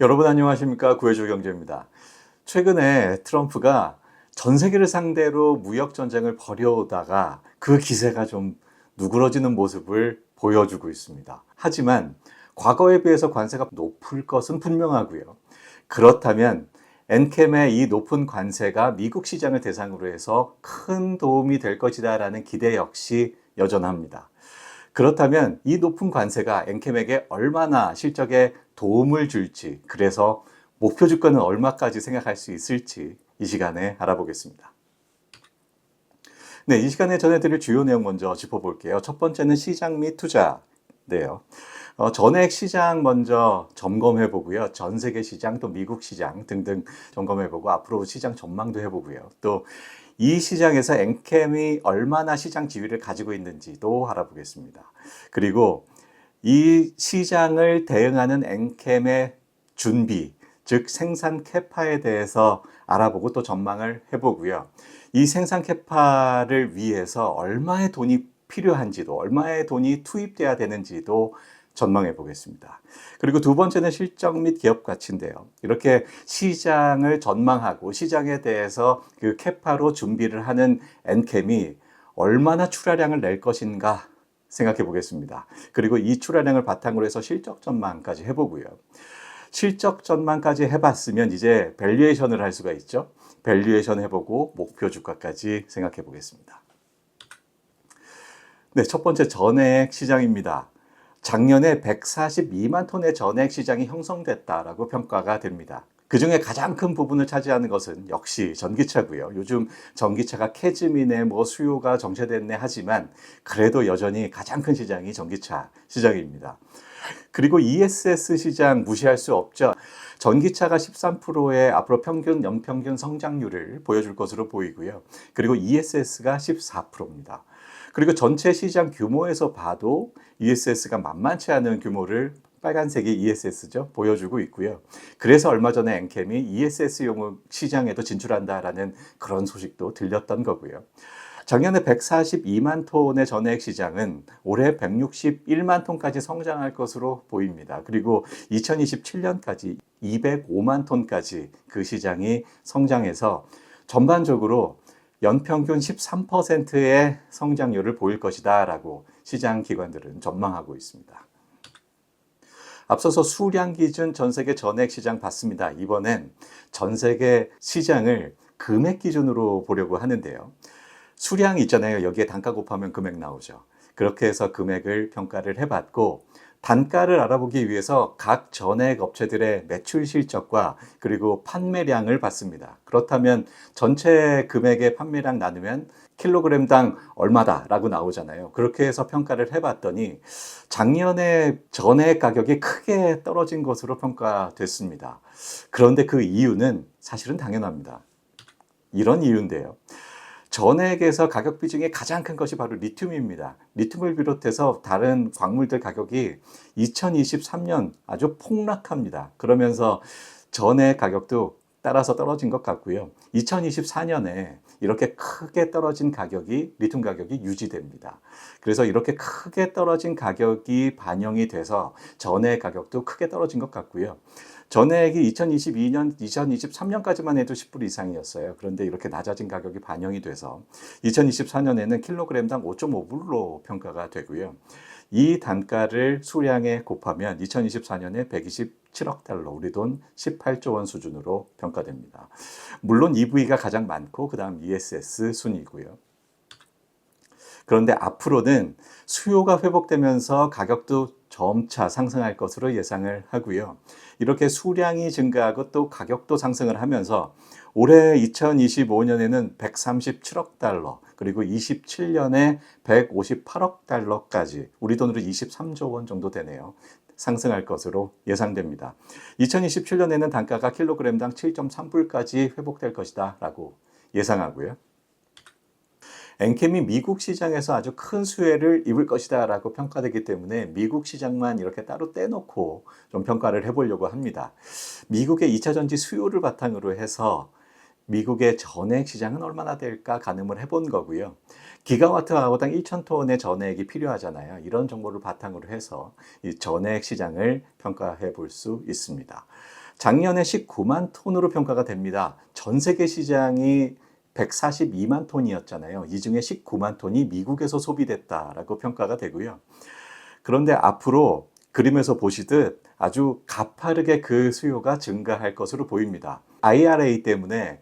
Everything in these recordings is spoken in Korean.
여러분 안녕하십니까 구해줄 경제입니다. 최근에 트럼프가 전 세계를 상대로 무역 전쟁을 벌여오다가 그 기세가 좀 누그러지는 모습을 보여주고 있습니다. 하지만 과거에 비해서 관세가 높을 것은 분명하고요. 그렇다면 엔캠의 이 높은 관세가 미국 시장을 대상으로 해서 큰 도움이 될 것이다라는 기대 역시 여전합니다. 그렇다면 이 높은 관세가 엔캠에게 얼마나 실적에 도움을 줄지, 그래서 목표 주가는 얼마까지 생각할 수 있을지 이 시간에 알아보겠습니다. 네, 이 시간에 전해드릴 주요 내용 먼저 짚어볼게요. 첫 번째는 시장 및 투자인데요. 어, 전액 시장 먼저 점검해 보고요. 전 세계 시장 또 미국 시장 등등 점검해 보고 앞으로 시장 전망도 해 보고요. 또 이 시장에서 엔캠이 얼마나 시장 지위를 가지고 있는지도 알아보겠습니다. 그리고 이 시장을 대응하는 엔캠의 준비, 즉 생산 캐파에 대해서 알아보고 또 전망을 해보고요. 이 생산 캐파를 위해서 얼마의 돈이 필요한지도, 얼마의 돈이 투입돼야 되는지도 전망해 보겠습니다. 그리고 두 번째는 실적 및 기업 가치인데요. 이렇게 시장을 전망하고 시장에 대해서 그 캐파로 준비를 하는 엔캠이 얼마나 출하량을 낼 것인가 생각해 보겠습니다. 그리고 이 출하량을 바탕으로 해서 실적 전망까지 해보고요. 실적 전망까지 해봤으면 이제 밸류에이션을 할 수가 있죠. 밸류에이션 해보고 목표 주가까지 생각해 보겠습니다. 네, 첫 번째 전액 시장입니다. 작년에 142만 톤의 전액 시장이 형성됐다라고 평가가 됩니다. 그 중에 가장 큰 부분을 차지하는 것은 역시 전기차고요. 요즘 전기차가 캐즈민의 뭐 수요가 정체됐네 하지만 그래도 여전히 가장 큰 시장이 전기차 시장입니다. 그리고 ESS 시장 무시할 수 없죠. 전기차가 13%의 앞으로 평균 연평균 성장률을 보여줄 것으로 보이고요. 그리고 ESS가 14%입니다. 그리고 전체 시장 규모에서 봐도 ESS가 만만치 않은 규모를 빨간색이 ESS죠. 보여주고 있고요. 그래서 얼마 전에 엔캠이 ESS용 시장에도 진출한다라는 그런 소식도 들렸던 거고요. 작년에 142만 톤의 전액 시장은 올해 161만 톤까지 성장할 것으로 보입니다. 그리고 2027년까지 205만 톤까지 그 시장이 성장해서 전반적으로 연평균 13%의 성장률을 보일 것이다라고 시장 기관들은 전망하고 있습니다. 앞서서 수량 기준 전 세계 전액 시장 봤습니다. 이번엔 전 세계 시장을 금액 기준으로 보려고 하는데요. 수량 있잖아요. 여기에 단가 곱하면 금액 나오죠. 그렇게 해서 금액을 평가를 해봤고 단가를 알아보기 위해서 각 전액 업체들의 매출 실적과 그리고 판매량을 봤습니다. 그렇다면 전체 금액의 판매량 나누면 킬로그램당 얼마다라고 나오잖아요. 그렇게 해서 평가를 해봤더니 작년에 전액 가격이 크게 떨어진 것으로 평가됐습니다. 그런데 그 이유는 사실은 당연합니다. 이런 이유인데요. 전액에서 가격 비중이 가장 큰 것이 바로 리튬입니다. 리튬을 비롯해서 다른 광물들 가격이 2023년 아주 폭락합니다. 그러면서 전액 가격도 따라서 떨어진 것 같고요. 2024년에 이렇게 크게 떨어진 가격이 리튬 가격이 유지됩니다. 그래서 이렇게 크게 떨어진 가격이 반영이 돼서 전액 가격도 크게 떨어진 것 같고요. 전액이 2022년, 2023년까지만 해도 10불 이상이었어요. 그런데 이렇게 낮아진 가격이 반영이 돼서 2024년에는 킬로그램당 5.5불로 평가가 되고요. 이 단가를 수량에 곱하면 2024년에 127억 달러, 우리 돈 18조 원 수준으로 평가됩니다. 물론 EV가 가장 많고 그 다음 ESS 순이고요. 그런데 앞으로는 수요가 회복되면서 가격도 점차 상승할 것으로 예상을 하고요. 이렇게 수량이 증가하고 또 가격도 상승을 하면서 올해 2025년에는 137억 달러, 그리고 27년에 158억 달러까지 우리 돈으로 23조 원 정도 되네요. 상승할 것으로 예상됩니다. 2027년에는 단가가 킬로그램당 7.3불까지 회복될 것이다 라고 예상하고요. 엔캠이 미국 시장에서 아주 큰 수혜를 입을 것이다 라고 평가되기 때문에 미국 시장만 이렇게 따로 떼놓고 좀 평가를 해보려고 합니다. 미국의 2차 전지 수요를 바탕으로 해서 미국의 전액 시장은 얼마나 될까 가늠을 해본 거고요. 기가와트 아워당 1,000톤의 전액이 필요하잖아요. 이런 정보를 바탕으로 해서 이 전액 시장을 평가해 볼 수 있습니다. 작년에 19만 톤으로 평가가 됩니다. 전 세계 시장이 142만 톤이었잖아요. 이 중에 19만 톤이 미국에서 소비됐다라고 평가가 되고요. 그런데 앞으로 그림에서 보시듯 아주 가파르게 그 수요가 증가할 것으로 보입니다. IRA 때문에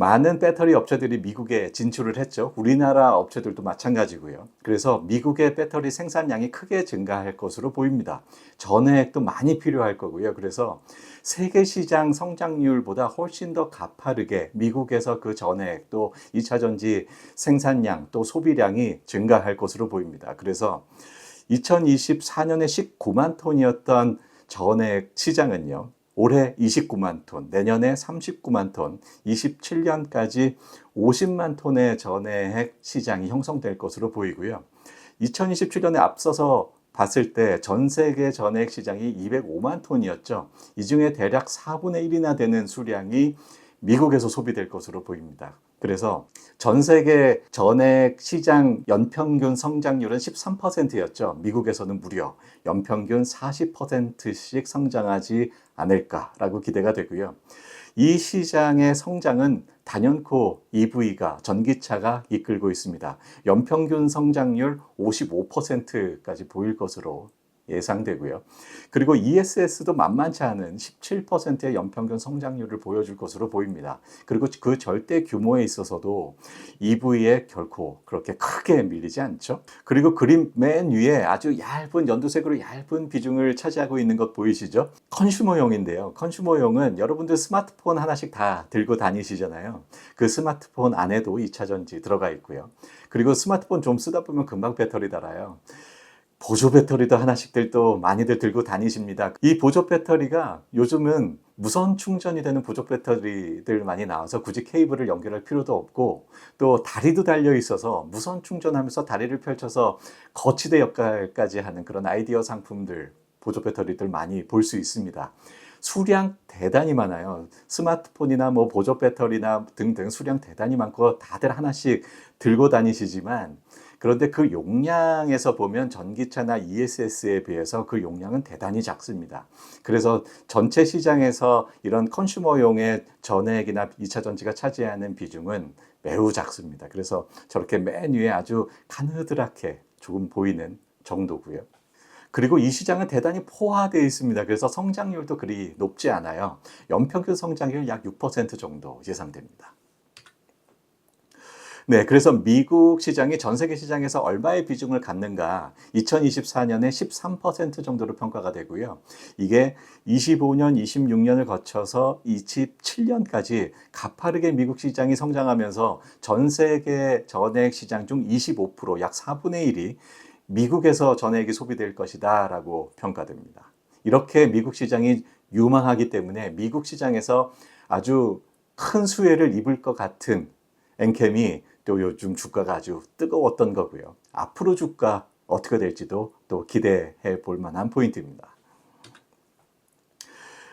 많은 배터리 업체들이 미국에 진출을 했죠. 우리나라 업체들도 마찬가지고요. 그래서 미국의 배터리 생산량이 크게 증가할 것으로 보입니다. 전해액도 많이 필요할 거고요. 그래서 세계 시장 성장률보다 훨씬 더 가파르게 미국에서 그 전해액도 2차 전지 생산량 또 소비량이 증가할 것으로 보입니다. 그래서 2024년에 19만 톤이었던 전액 시장은요. 올해 29만 톤, 내년에 39만 톤, 27년까지 50만 톤의 전해액 시장이 형성될 것으로 보이고요. 2027년에 앞서서 봤을 때 전 세계 전해액 시장이 205만 톤이었죠. 이 중에 대략 4분의 1이나 되는 수량이 미국에서 소비될 것으로 보입니다. 그래서 전 세계 전액 시장 연평균 성장률은 13%였죠. 미국에서는 무려 연평균 40%씩 성장하지 않을까라고 기대가 되고요. 이 시장의 성장은 단연코 EV가 전기차가 이끌고 있습니다. 연평균 성장률 55%까지 보일 것으로 예상되고요. 그리고 ESS도 만만치 않은 17%의 연평균 성장률을 보여줄 것으로 보입니다. 그리고 그 절대 규모에 있어서도 EV에 결코 그렇게 크게 밀리지 않죠. 그리고 그림 맨 위에 아주 얇은 연두색으로 얇은 비중을 차지하고 있는 것 보이시죠? 컨슈머용인데요. 컨슈머용은 여러분들 스마트폰 하나씩 다 들고 다니시잖아요. 그 스마트폰 안에도 2차 전지 들어가 있고요. 그리고 스마트폰 좀 쓰다 보면 금방 배터리 달아요. 보조 배터리도 하나씩들 또 많이들 들고 다니십니다. 이 보조 배터리가 요즘은 무선 충전이 되는 보조 배터리들 많이 나와서 굳이 케이블을 연결할 필요도 없고 또 다리도 달려 있어서 무선 충전하면서 다리를 펼쳐서 거치대 역할까지 하는 그런 아이디어 상품들 보조 배터리들 많이 볼 수 있습니다. 수량 대단히 많아요. 스마트폰이나 뭐 보조 배터리나 등등 수량 대단히 많고 다들 하나씩 들고 다니시지만 그런데 그 용량에서 보면 전기차나 ESS에 비해서 그 용량은 대단히 작습니다. 그래서 전체 시장에서 이런 컨슈머용의 전액이나 2차 전지가 차지하는 비중은 매우 작습니다. 그래서 저렇게 맨 위에 아주 가느드랗게 조금 보이는 정도고요. 그리고 이 시장은 대단히 포화되어 있습니다. 그래서 성장률도 그리 높지 않아요. 연평균 성장률 약 6% 정도 예상됩니다. 네, 그래서 미국 시장이 전 세계 시장에서 얼마의 비중을 갖는가 2024년에 13% 정도로 평가가 되고요. 이게 25년, 26년을 거쳐서 27년까지 가파르게 미국 시장이 성장하면서 전 세계 전액 시장 중 25%, 약 4분의 1이 미국에서 전액이 소비될 것이다 라고 평가됩니다. 이렇게 미국 시장이 유망하기 때문에 미국 시장에서 아주 큰 수혜를 입을 것 같은 엔캠이 또 요즘 주가가 아주 뜨거웠던 거고요. 앞으로 주가 어떻게 될지도 또 기대해 볼 만한 포인트입니다.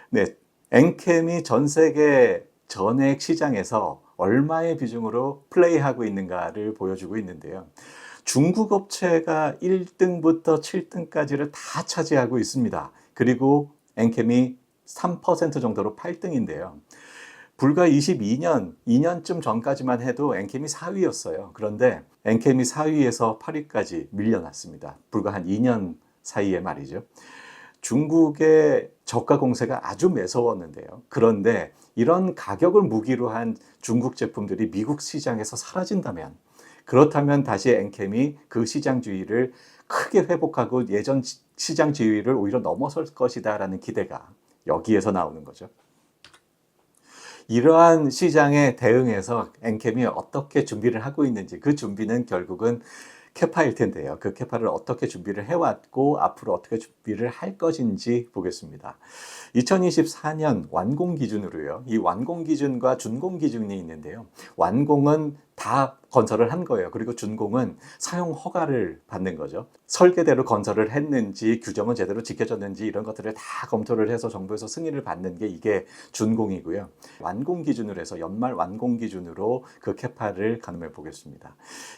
네, 엔캠이 전 세계 전액 시장에서 얼마의 비중으로 플레이하고 있는가를 보여주고 있는데요. 중국 업체가 1등부터 7등까지를 다 차지하고 있습니다. 그리고 엔캠이 3% 정도로 8등인데요. 불과 22년, 2년쯤 전까지만 해도 엔캠이 4위였어요. 그런데 엔캠이 4위에서 8위까지 밀려났습니다. 불과 한 2년 사이에 말이죠. 중국의 저가 공세가 아주 매서웠는데요. 그런데 이런 가격을 무기로 한 중국 제품들이 미국 시장에서 사라진다면 그렇다면 다시 엔캠이 그 시장 주의를 크게 회복하고 예전 시장 지위를 오히려 넘어설 것이다라는 기대가 여기에서 나오는 거죠. 이러한 시장에 대응해서 엔캠이 어떻게 준비를 하고 있는지 그 준비는 결국은 캐파일 텐데요. 그 캐파를 어떻게 준비를 해왔고 앞으로 어떻게 준비를 할 것인지 보겠습니다. 2024년 완공 기준으로요. 이 완공 기준과 준공 기준이 있는데요. 완공은 다 건설을 한 거예요. 그리고 준공은 사용 허가를 받는 거죠. 설계대로 건설을 했는지 규정은 제대로 지켜졌는지 이런 것들을 다 검토를 해서 정부에서 승인을 받는 게 이게 준공이고요. 완공 기준으로 해서 연말 완공 기준으로 그 캐파를 가늠해 보겠습니다.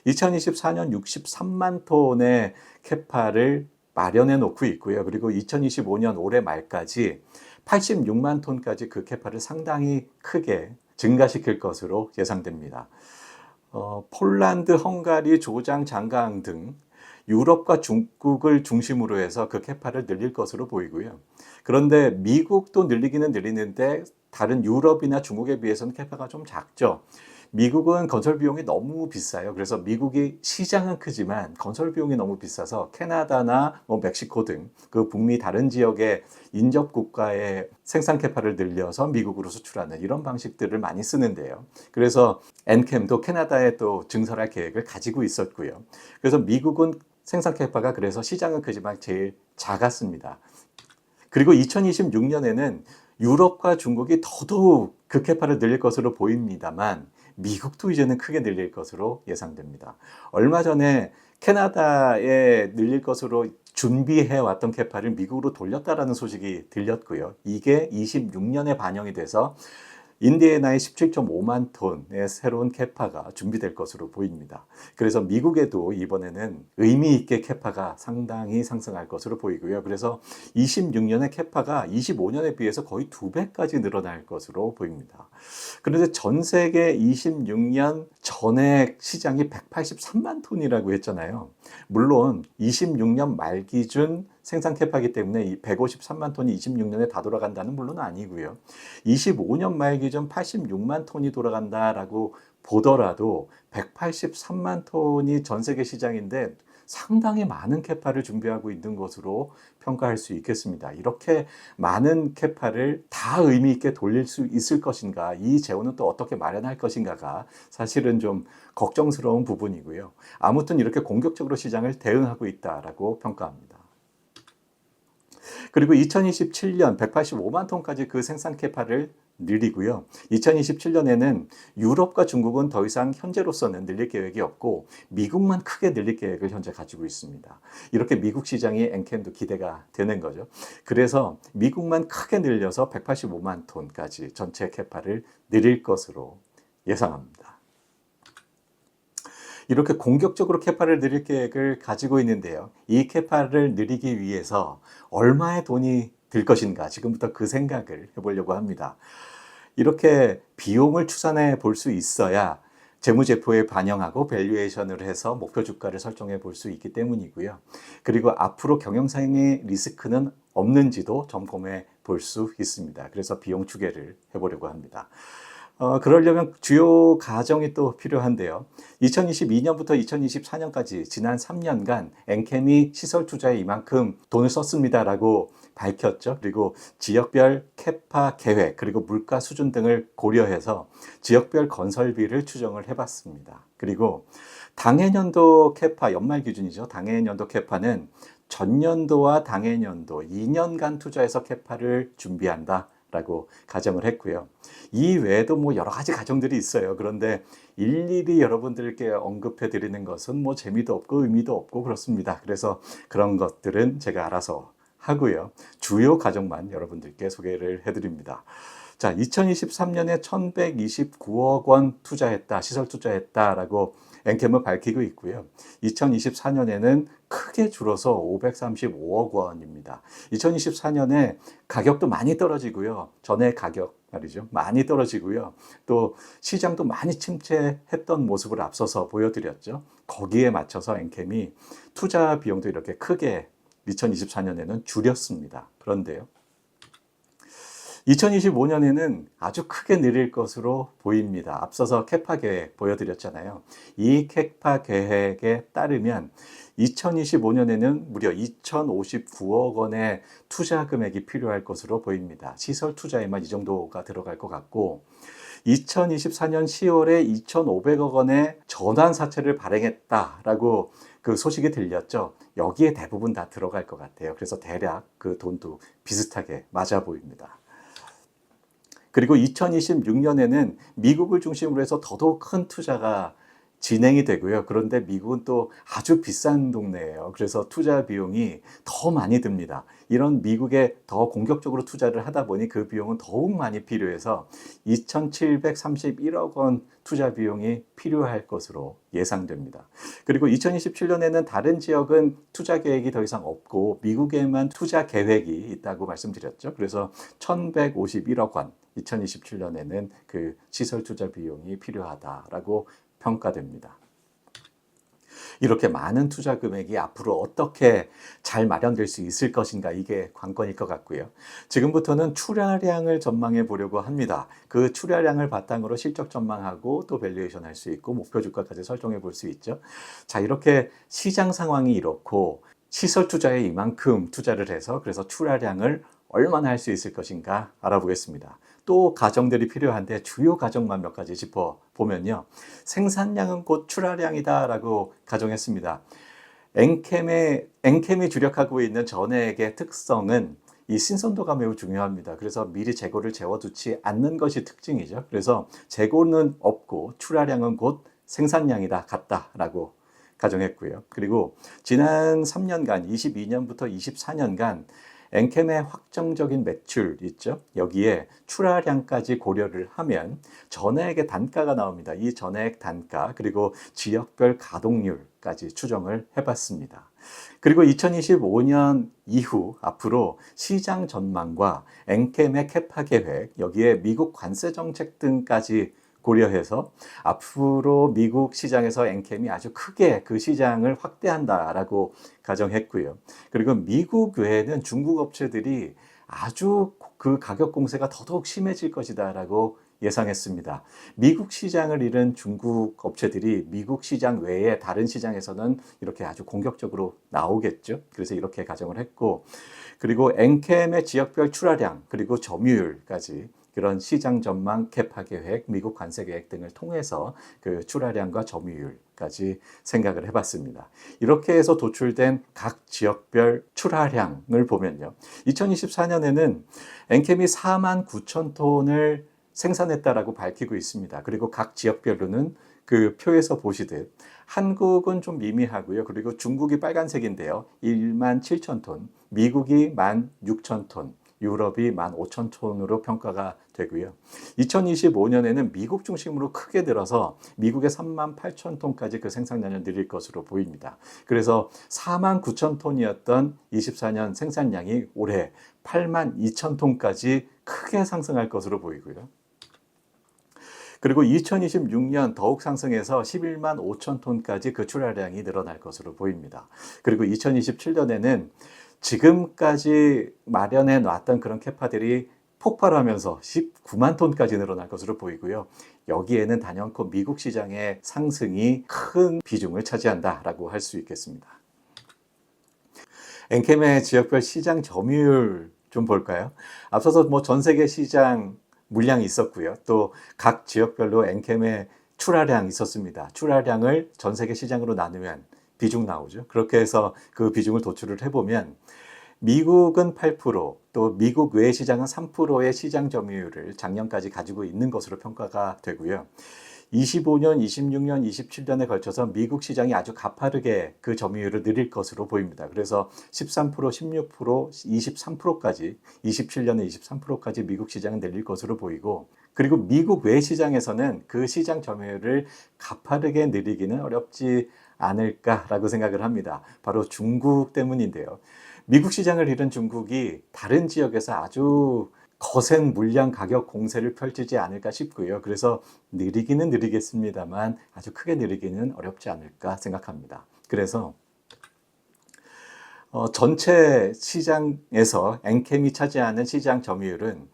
2024년 63만 톤의 캐파를 마련해 놓고 있고요. 그리고 2025년 올해 말까지 86만 톤까지 그 캐파를 상당히 크게 증가시킬 것으로 예상됩니다. 어, 폴란드, 헝가리, 조장, 장강 등 유럽과 중국을 중심으로 해서 그 캐파를 늘릴 것으로 보이고요. 그런데 미국도 늘리기는 늘리는데 다른 유럽이나 중국에 비해서는 캐파가 좀 작죠. 미국은 건설 비용이 너무 비싸요. 그래서 미국이 시장은 크지만 건설 비용이 너무 비싸서 캐나다나 뭐 멕시코 등 그 북미 다른 지역의 인접 국가의 생산 캐파를 늘려서 미국으로 수출하는 이런 방식들을 많이 쓰는데요. 그래서 엔캠도 캐나다에 또 증설할 계획을 가지고 있었고요. 그래서 미국은 생산 캐파가 그래서 시장은 크지만 제일 작았습니다. 그리고 2026년에는 유럽과 중국이 더더욱 그 캐파를 늘릴 것으로 보입니다만 미국도 이제는 크게 늘릴 것으로 예상됩니다. 얼마 전에 캐나다에 늘릴 것으로 준비해 왔던 캐파를 미국으로 돌렸다라는 소식이 들렸고요. 이게 26년에 반영이 돼서 인디애나의 17.5만 톤의 새로운 캐파가 준비될 것으로 보입니다. 그래서 미국에도 이번에는 의미 있게 캐파가 상당히 상승할 것으로 보이고요. 그래서 26년의 캐파가 25년에 비해서 거의 두 배까지 늘어날 것으로 보입니다. 그런데 전 세계 26년 전액 시장이 183만 톤이라고 했잖아요. 물론 26년 말 기준 생산 캐파기 때문에 이 153만 톤이 26년에 다 돌아간다는 물론 아니고요. 25년 말 기준 86만 톤이 돌아간다라고 보더라도 183만 톤이 전 세계 시장인데 상당히 많은 캐파를 준비하고 있는 것으로 평가할 수 있겠습니다. 이렇게 많은 캐파를 다 의미 있게 돌릴 수 있을 것인가, 이 재원은 또 어떻게 마련할 것인가가 사실은 좀 걱정스러운 부분이고요. 아무튼 이렇게 공격적으로 시장을 대응하고 있다라고 평가합니다. 그리고 2027년 185만 톤까지 그 생산 캐파를 늘리고요. 2027년에는 유럽과 중국은 더 이상 현재로서는 늘릴 계획이 없고 미국만 크게 늘릴 계획을 현재 가지고 있습니다. 이렇게 미국 시장이 엔캠도 기대가 되는 거죠. 그래서 미국만 크게 늘려서 185만 톤까지 전체 캐파를 늘릴 것으로 예상합니다. 이렇게 공격적으로 캐파를 늘릴 계획을 가지고 있는데요. 이 캐파를 늘리기 위해서 얼마의 돈이 들 것인가 지금부터 그 생각을 해보려고 합니다. 이렇게 비용을 추산해 볼 수 있어야 재무제표에 반영하고 밸류에이션을 해서 목표 주가를 설정해 볼 수 있기 때문이고요. 그리고 앞으로 경영상의 리스크는 없는지도 점검해 볼 수 있습니다. 그래서 비용 추계를 해보려고 합니다. 어, 그러려면 주요 가정이 또 필요한데요. 2022년부터 2024년까지 지난 3년간 엔캠이 시설 투자에 이만큼 돈을 썼습니다라고 밝혔죠. 그리고 지역별 캐파 계획 그리고 물가 수준 등을 고려해서 지역별 건설비를 추정을 해봤습니다. 그리고 당해년도 캐파 연말 기준이죠. 당해년도 캐파는 전년도와 당해년도 2년간 투자해서 캐파를 준비한다. 라고 가정을 했고요. 이 외에도 뭐 여러 가지 가정들이 있어요. 그런데 일일이 여러분들께 언급해 드리는 것은 뭐 재미도 없고 의미도 없고 그렇습니다. 그래서 그런 것들은 제가 알아서 하고요. 주요 가정만 여러분들께 소개를 해 드립니다. 자, 2023년에 1129억 원 투자했다, 시설 투자했다라고 엔캠은 밝히고 있고요. 2024년에는 크게 줄어서 535억 원입니다. 2024년에 가격도 많이 떨어지고요. 전에 가격 말이죠. 많이 떨어지고요. 또 시장도 많이 침체했던 모습을 앞서서 보여드렸죠. 거기에 맞춰서 엔캠이 투자 비용도 이렇게 크게 2024년에는 줄였습니다. 그런데요. 2025년에는 아주 크게 늘릴 것으로 보입니다. 앞서서 캐파 계획 보여드렸잖아요. 이 캐파 계획에 따르면 2025년에는 무려 2,059억 원의 투자 금액이 필요할 것으로 보입니다. 시설 투자에만 이 정도가 들어갈 것 같고 2024년 10월에 2,500억 원의 전환 사채를 발행했다라고 그 소식이 들렸죠. 여기에 대부분 다 들어갈 것 같아요. 그래서 대략 그 돈도 비슷하게 맞아 보입니다. 그리고 2026년에는 미국을 중심으로 해서 더더욱 큰 투자가 진행이 되고요. 그런데 미국은 또 아주 비싼 동네예요. 그래서 투자 비용이 더 많이 듭니다. 이런 미국에 더 공격적으로 투자를 하다 보니 그 비용은 더욱 많이 필요해서 2,731억 원 투자 비용이 필요할 것으로 예상됩니다. 그리고 2027년에는 다른 지역은 투자 계획이 더 이상 없고 미국에만 투자 계획이 있다고 말씀드렸죠. 그래서 1,151억 원 2027년에는 그 시설 투자 비용이 필요하다라고 평가됩니다. 이렇게 많은 투자 금액이 앞으로 어떻게 잘 마련될 수 있을 것인가 이게 관건일 것 같고요. 지금부터는 출하량을 전망해 보려고 합니다. 그 출하량을 바탕으로 실적 전망하고 또 밸류에이션 할 수 있고 목표 주가까지 설정해 볼 수 있죠. 자, 이렇게 시장 상황이 이렇고 시설 투자에 이만큼 투자를 해서 그래서 출하량을 얼마나 할 수 있을 것인가 알아보겠습니다. 또 가정들이 필요한데 주요 가정만 몇 가지 짚어 보면요. 생산량은 곧 출하량이다라고 가정했습니다. 엔캠의 엔캠이 주력하고 있는 전액의 특성은 이 신선도가 매우 중요합니다. 그래서 미리 재고를 재워두지 않는 것이 특징이죠. 그래서 재고는 없고 출하량은 곧 생산량이다 같다라고 가정했고요. 그리고 지난 3년간 22년부터 24년간 엔캠의 확정적인 매출 있죠. 여기에 출하량까지 고려를 하면 전액의 단가가 나옵니다. 이 전액 단가 그리고 지역별 가동률까지 추정을 해봤습니다. 그리고 2025년 이후 앞으로 시장 전망과 엔캠의 캐파 계획 여기에 미국 관세 정책 등까지 고려해서 앞으로 미국 시장에서 엔캠이 아주 크게 그 시장을 확대한다라고 가정했고요. 그리고 미국 외에는 중국 업체들이 아주 그 가격 공세가 더더욱 심해질 것이다라고 예상했습니다. 미국 시장을 잃은 중국 업체들이 미국 시장 외에 다른 시장에서는 이렇게 아주 공격적으로 나오겠죠. 그래서 이렇게 가정을 했고, 그리고 엔캠의 지역별 출하량, 그리고 점유율까지 그런 시장 전망, 캐파 계획, 미국 관세 계획 등을 통해서 그 출하량과 점유율 까지 생각을 해봤습니다. 이렇게 해서 도출된 각 지역별 출하량을 보면요. 2024년에는 엔캠이 4만 9천 톤을 생산했다라고 밝히고 있습니다. 그리고 각 지역별로는 그 표에서 보시듯 한국은 좀 미미하고요. 그리고 중국이 빨간색인데요. 1만 7천 톤, 미국이 1만 6천 톤, 유럽이 1만 5천 톤으로 평가가 되고요. 2025년에는 미국 중심으로 크게 늘어서 미국의 3만 8천 톤까지 그 생산량을 늘릴 것으로 보입니다. 그래서 4만 9천 톤이었던 24년 생산량이 올해 8만 2천 톤까지 크게 상승할 것으로 보이고요. 그리고 2026년 더욱 상승해서 11만 5천 톤까지 그 출하량이 늘어날 것으로 보입니다. 그리고 2027년에는 지금까지 마련해 놨던 그런 캐파들이 폭발하면서 19만 톤까지 늘어날 것으로 보이고요. 여기에는 단연코 미국 시장의 상승이 큰 비중을 차지한다라고 할 수 있겠습니다. 엔캠의 지역별 시장 점유율 좀 볼까요? 앞서서 뭐 전 세계 시장 물량이 있었고요. 또 각 지역별로 엔캠의 출하량 있었습니다. 출하량을 전 세계 시장으로 나누면 비중 나오죠. 그렇게 해서 그 비중을 도출을 해보면 미국은 8%, 또 미국 외 시장은 3%의 시장 점유율을 작년까지 가지고 있는 것으로 평가가 되고요. 25년, 26년, 27년에 걸쳐서 미국 시장이 아주 가파르게 그 점유율을 늘릴 것으로 보입니다. 그래서 13%, 16%, 23%까지 27년에 23%까지 미국 시장은 늘릴 것으로 보이고 그리고 미국 외 시장에서는 그 시장 점유율을 가파르게 늘리기는 어렵지 않을까라고 생각을 합니다. 바로 중국 때문인데요. 미국 시장을 잃은 중국이 다른 지역에서 아주 거센 물량 가격 공세를 펼치지 않을까 싶고요. 그래서 느리기는 느리겠습니다만 아주 크게 느리기는 어렵지 않을까 생각합니다. 그래서 어, 전체 시장에서 엔캠이 차지하는 시장 점유율은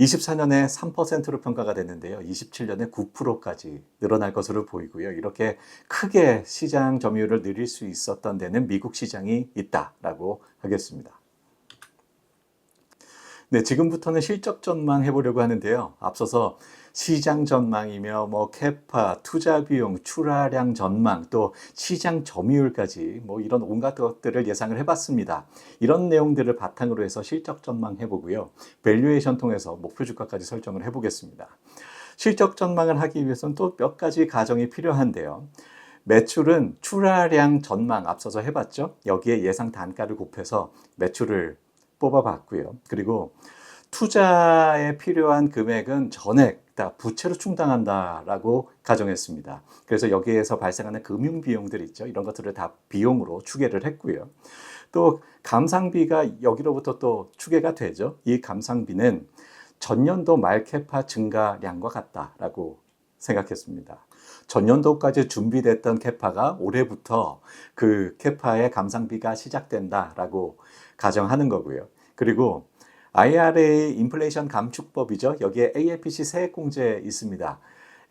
24년에 3%로 평가가 됐는데요. 27년에 9%까지 늘어날 것으로 보이고요. 이렇게 크게 시장 점유율을 늘릴 수 있었던 데는 미국 시장이 있다라고 하겠습니다. 네, 지금부터는 실적 전망 해보려고 하는데요. 앞서서 시장 전망이며 뭐 캐파, 투자 비용, 출하량 전망, 또 시장 점유율까지 뭐 이런 온갖 것들을 예상을 해봤습니다. 이런 내용들을 바탕으로 해서 실적 전망 해보고요. 밸류에이션 통해서 목표 주가까지 설정을 해보겠습니다. 실적 전망을 하기 위해서는 또 몇 가지 가정이 필요한데요. 매출은 출하량 전망 앞서서 해봤죠. 여기에 예상 단가를 곱해서 매출을 뽑아봤고요. 그리고 투자에 필요한 금액은 전액 다 부채로 충당한다라고 가정했습니다. 그래서 여기에서 발생하는 금융 비용들 있죠. 이런 것들을 다 비용으로 추계를 했고요. 또 감상비가 여기로부터 또 추계가 되죠. 이 감상비는 전년도 말 캐파 증가량과 같다라고 생각했습니다. 전년도까지 준비됐던 캐파가 올해부터 그 캐파의 감상비가 시작된다라고 가정하는 거고요. 그리고 IRA 인플레이션 감축법이죠. 여기에 AFPC 세액 공제 있습니다.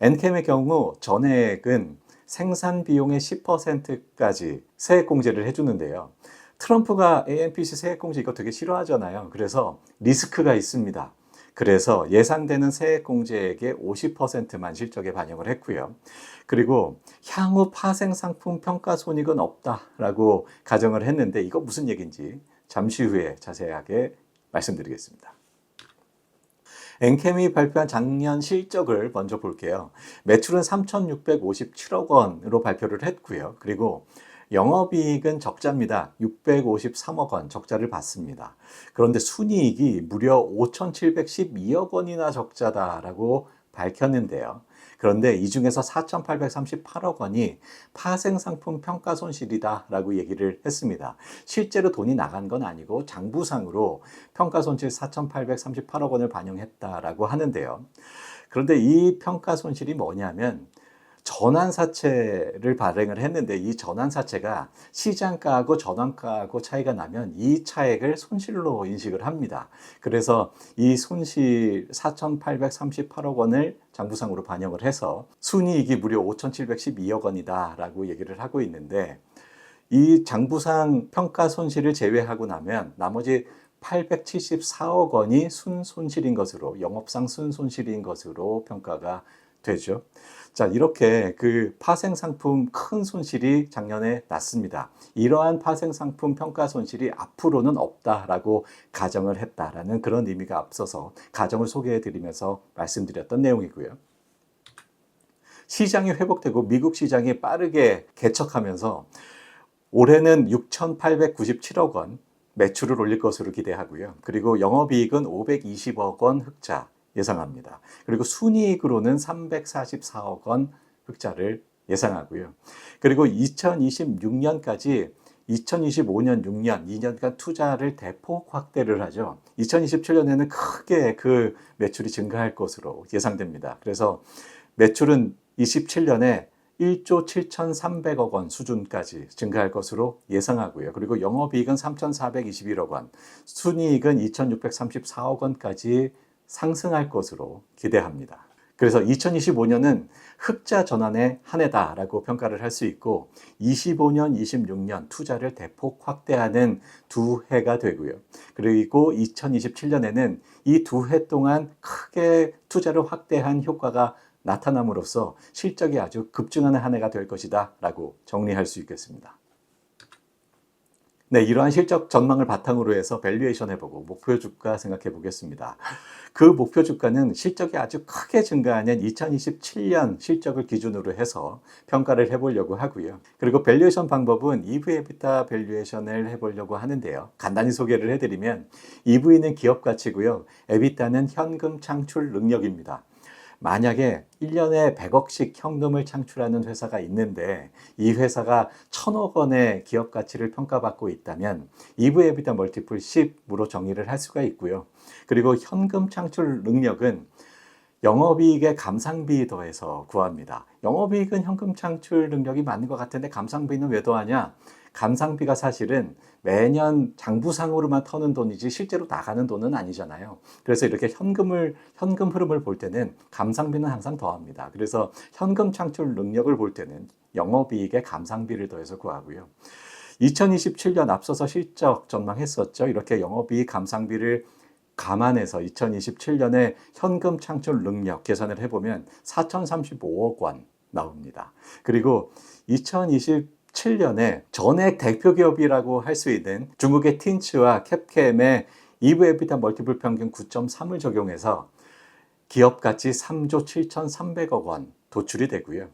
엔캠의 경우 전액은 생산 비용의 10%까지 세액 공제를 해주는데요. 트럼프가 AMPC 세액 공제 이거 되게 싫어하잖아요. 그래서 리스크가 있습니다. 그래서 예상되는 세액 공제액의 50%만 실적에 반영을 했고요. 그리고 향후 파생 상품 평가 손익은 없다라고 가정을 했는데 이거 무슨 얘기인지 잠시 후에 자세하게 말씀드리겠습니다. 엔캠이 발표한 작년 실적을 먼저 볼게요. 매출은 3,657억 원으로 발표를 했고요. 그리고 영업이익은 적자입니다. 653억 원 적자를 봤습니다. 그런데 순이익이 무려 5,712억 원이나 적자다라고 밝혔는데요. 그런데 이 중에서 4,838억 원이 파생상품 평가 손실이다라고 얘기를 했습니다. 실제로 돈이 나간 건 아니고 장부상으로 평가 손실 4,838억 원을 반영했다라고 하는데요. 그런데 이 평가 손실이 뭐냐면 전환사채를 발행을 했는데 이 전환사채가 시장가하고 전환가하고 차이가 나면 이 차액을 손실로 인식을 합니다. 그래서 이 손실 4,838억 원을 장부상으로 반영을 해서 순이익이 무려 5,712억 원이다라고 얘기를 하고 있는데 이 장부상 평가 손실을 제외하고 나면 나머지 874억 원이 순 손실인 것으로 영업상 순 손실인 것으로 평가가 되죠. 자, 이렇게 그 파생 상품 큰 손실이 작년에 났습니다. 이러한 파생 상품 평가 손실이 앞으로는 없다라고 가정을 했다라는 그런 의미가 앞서서 가정을 소개해 드리면서 말씀드렸던 내용이고요. 시장이 회복되고 미국 시장이 빠르게 개척하면서 올해는 6,897억 원 매출을 올릴 것으로 기대하고요. 그리고 영업이익은 520억 원 흑자 예상합니다. 그리고 순이익으로는 344억 원 흑자를 예상하고요. 그리고 2026년까지 2025년 6년 2년간 투자를 대폭 확대를 하죠. 2027년에는 크게 그 매출이 증가할 것으로 예상됩니다. 그래서 매출은 27년에 1조 7,300억 원 수준까지 증가할 것으로 예상하고요. 그리고 영업이익은 3,421억 원, 순이익은 2,634억 원까지 상승할 것으로 기대합니다. 그래서 2025년은 흑자 전환의 한 해다라고 평가를 할 수 있고 25년, 26년 투자를 대폭 확대하는 두 해가 되고요. 그리고 2027년에는 이 두 해 동안 크게 투자를 확대한 효과가 나타남으로써 실적이 아주 급증하는 한 해가 될 것이다 라고 정리할 수 있겠습니다. 네, 이러한 실적 전망을 바탕으로 해서 밸류에이션 해보고 목표 주가 생각해 보겠습니다. 그 목표 주가는 실적이 아주 크게 증가하는 2027년 실적을 기준으로 해서 평가를 해보려고 하고요. 그리고 밸류에이션 방법은 EV 에비타 밸류에이션을 해보려고 하는데요. 간단히 소개를 해드리면 EV는 기업 가치고요. 에비타는 현금 창출 능력입니다. 만약에 1년에 100억씩 현금을 창출하는 회사가 있는데 이 회사가 1000억 원의 기업 가치를 평가받고 있다면 EV 에비타 멀티플 10으로 정의를 할 수가 있고요. 그리고 현금 창출 능력은 영업이익의 감상비 더해서 구합니다. 영업이익은 현금 창출 능력이 맞는 것 같은데 감상비는 왜 더하냐? 감상비가 사실은 매년 장부상으로만 터는 돈이지 실제로 나가는 돈은 아니잖아요. 그래서 이렇게 현금을 현금 흐름을 볼 때는 감상비는 항상 더합니다. 그래서 현금 창출 능력을 볼 때는 영업이익에 감상비를 더해서 구하고요. 2027년 앞서서 실적 전망했었죠. 이렇게 영업이익 감상비를 감안해서 2027년에 현금 창출 능력 계산을 해보면 4,035억 원 나옵니다. 그리고 2020 7년에 전액 대표 기업이라고 할 수 있는 중국의 틴츠와 캡캠의 EV 에비타 멀티플 평균 9.3을 적용해서 기업 가치 3조 7,300억 원 도출이 되고요.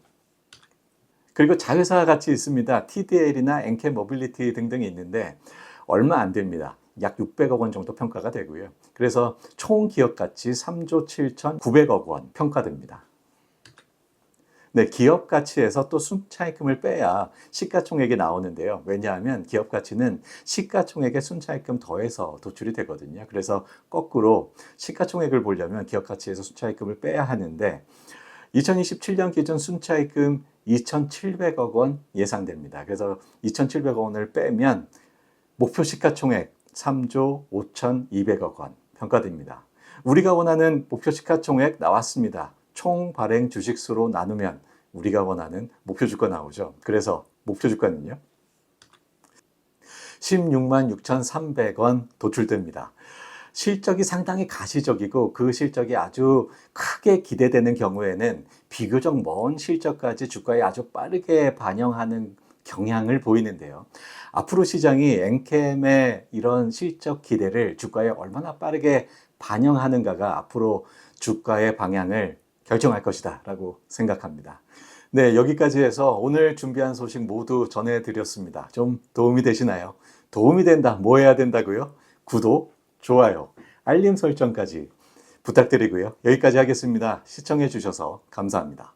그리고 자회사 같이 있습니다. TDL이나 엔케 모빌리티 등등이 있는데 얼마 안 됩니다. 약 600억 원 정도 평가가 되고요. 그래서 총 기업 가치 3조 7,900억 원 평가됩니다. 네, 기업 가치에서 또 순차익금을 빼야 시가총액이 나오는데요. 왜냐하면 기업 가치는 시가총액에 순차익금 더해서 도출이 되거든요. 그래서 거꾸로 시가총액을 보려면 기업 가치에서 순차익금을 빼야 하는데 2027년 기준 순차익금 2,700억 원 예상됩니다. 그래서 2,700억 원을 빼면 목표 시가총액 3조 5,200억 원 평가됩니다. 우리가 원하는 목표 시가총액 나왔습니다. 총 발행 주식수로 나누면 우리가 원하는 목표 주가 나오죠. 그래서 목표 주가는요. 16만 6,300원 도출됩니다. 실적이 상당히 가시적이고 그 실적이 아주 크게 기대되는 경우에는 비교적 먼 실적까지 주가에 아주 빠르게 반영하는 경향을 보이는데요. 앞으로 시장이 엔캠의 이런 실적 기대를 주가에 얼마나 빠르게 반영하는가가 앞으로 주가의 방향을 결정할 것이다 라고 생각합니다. 네, 여기까지 해서 오늘 준비한 소식 모두 전해드렸습니다. 좀 도움이 되시나요? 도움이 된다. 뭐 해야 된다고요? 구독, 좋아요, 알림 설정까지 부탁드리고요. 여기까지 하겠습니다. 시청해 주셔서 감사합니다.